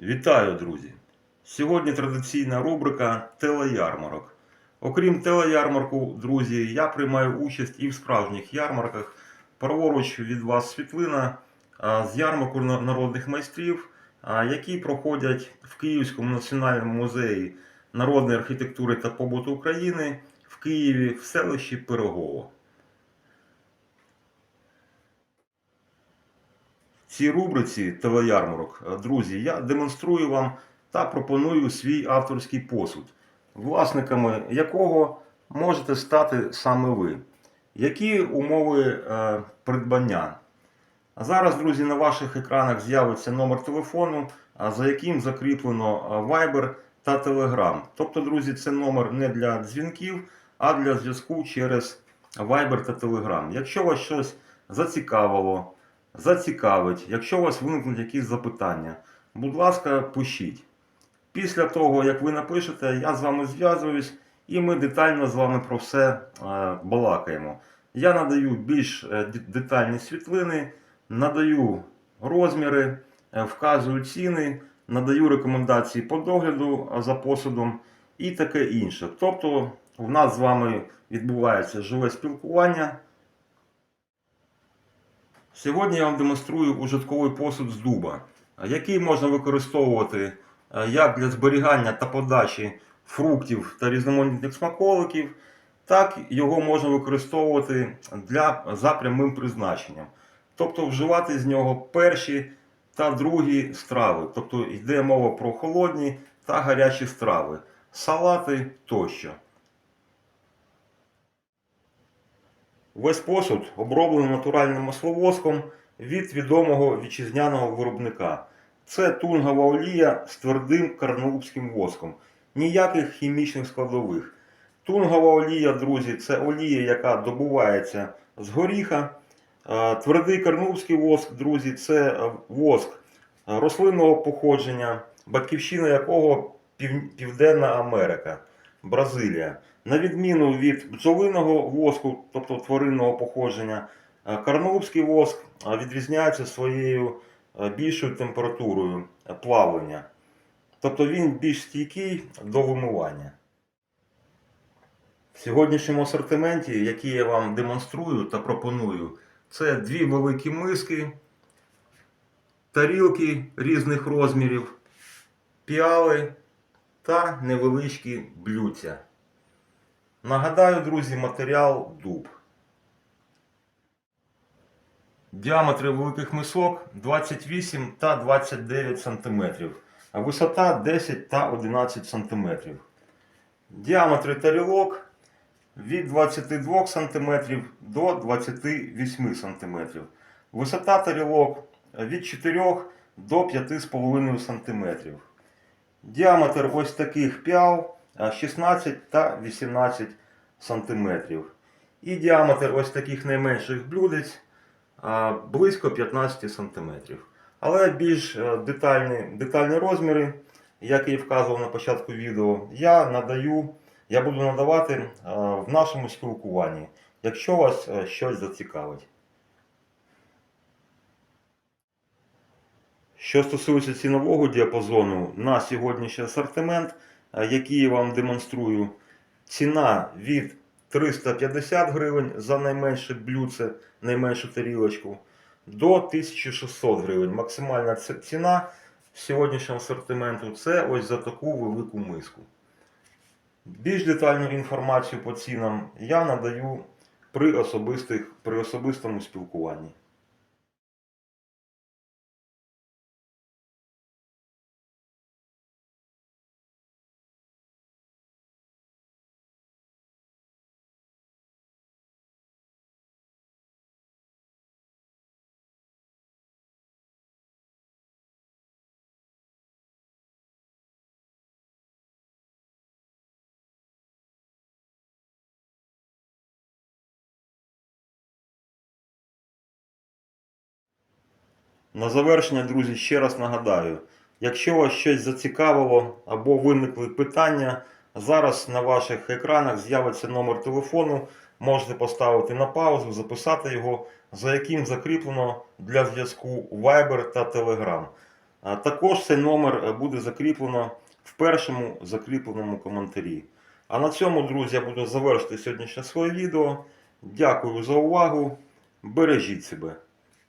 Вітаю, друзі! Сьогодні традиційна рубрика Телеярмарок. Окрім телеярмарку, друзі, я приймаю участь і в справжніх ярмарках. Праворуч від вас світлина з ярмарку народних майстрів, які проходять в Київському національному музеї народної архітектури та побуту України в Києві в селищі Пирогово. Цій рубриці телеярмарок, е, друзі, я демонструю вам та пропоную свій авторський посуд, власниками якого можете стати саме ви. Які умови е, придбання? Зараз, друзі, на ваших екранах з'явиться номер телефону, за яким закріплено Viber та Telegram. Тобто, друзі, це номер не для дзвінків, а для зв'язку через Viber та Telegram. Якщо вас щось зацікавило, зацікавить, якщо у вас виникнуть якісь запитання, будь ласка, пишіть. Після того, як ви напишете, я з вами зв'язуюсь і ми детально з вами про все е, балакаємо. Я надаю більш е, детальні світлини, надаю розміри, е, вказую ціни, надаю рекомендації по догляду за посудом і таке інше. Тобто, в нас з вами відбувається живе спілкування. Сьогодні я вам демонструю ужитковий посуд з дуба, який можна використовувати е, як для зберігання та подачі фруктів та різноманітних смаколиків, так його можна використовувати для, за прямим призначенням. Тобто вживати з нього перші та другі страви. Тобто йде мова про холодні та гарячі страви, салати тощо. Весь посуд оброблений натуральним масловоском від відомого вітчизняного виробника. Це тунгова олія з твердим карнаубським воском. Ніяких хімічних складових. Тунгова олія, друзі, це олія, яка добувається з горіха. Е, Твердий карнаубський воск, друзі, це воск рослинного походження, батьківщина якого Південна Америка, Бразилія. На відміну від бджолиного воску, тобто тваринного походження, е, карнаубський воск е, відрізняється своєю е, більшою температурою плавлення. Тобто він більш стійкий до вимивання. В сьогоднішньому асортименті, який я вам демонструю та пропоную, це дві великі миски, тарілки різних розмірів, піали та невеличкі блюдця. Нагадаю, друзі, матеріал дуб. Діаметри великих мисок 28 та 29 см, а висота 10 та 11 см. Діаметри тарілок від 22 см до 28 см. Висота тарілок від 4 до 5,5 см. Діаметр ось таких а, 16 та 18 см. І діаметр ось таких найменших блюдець близько 15 см. Але більш е, детальні, детальні розміри, як я і вказував на початку відео, я надаю, я буду надавати е, в нашому спілкуванні, якщо вас е, щось зацікавить. Що стосується цінового діапазону на сьогоднішній асортимент, е, який я вам демонструю, ціна від 350 гривень за найменше блюдце, найменшу тарілочку, до 1600 гривень. Максимальна ціна сьогоднішнього асортименту це ось за таку велику миску. Більш детальну інформацію по цінам я надаю при, особистих, при особистому спілкуванні. На завершення, друзі, ще раз нагадаю, якщо вас щось зацікавило або виникли питання, зараз на ваших екранах з'явиться номер телефону, можете поставити на паузу, записати його, за яким закріплено для зв'язку Viber та Telegram. Також цей номер буде закріплено в першому закріпленому коментарі. А на цьому, друзі, я буду завершити сьогоднішнє своє відео. Дякую за увагу. Бережіть себе.